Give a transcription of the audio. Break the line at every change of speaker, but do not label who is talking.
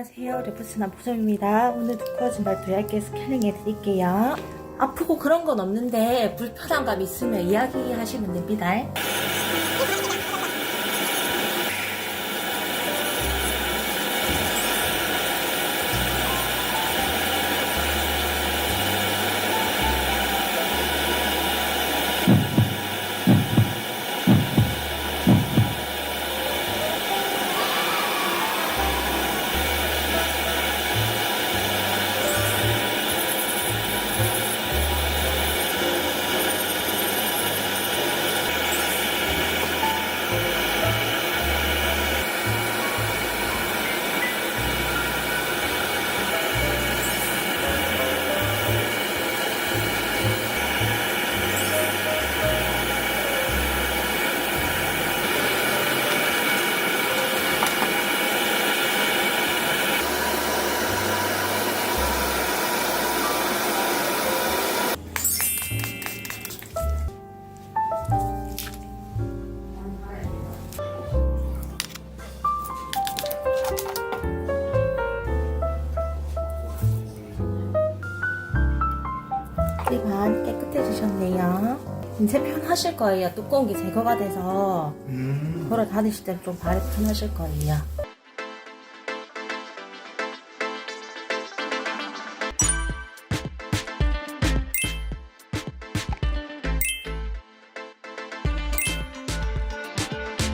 안녕하세요. 레프스남 보솜입니다. 오늘 두꺼워진 발도 얇게 스케일링 해드릴게요. 아프고 그런 건 없는데 불편한 감 있으면 이야기하시면 됩니다. 입안 깨끗해지셨네요. 이제 편하실 거예요. 두꺼운 게 제거가 돼서
음.
돌아 다니실 때좀 발이 편하실 거예요.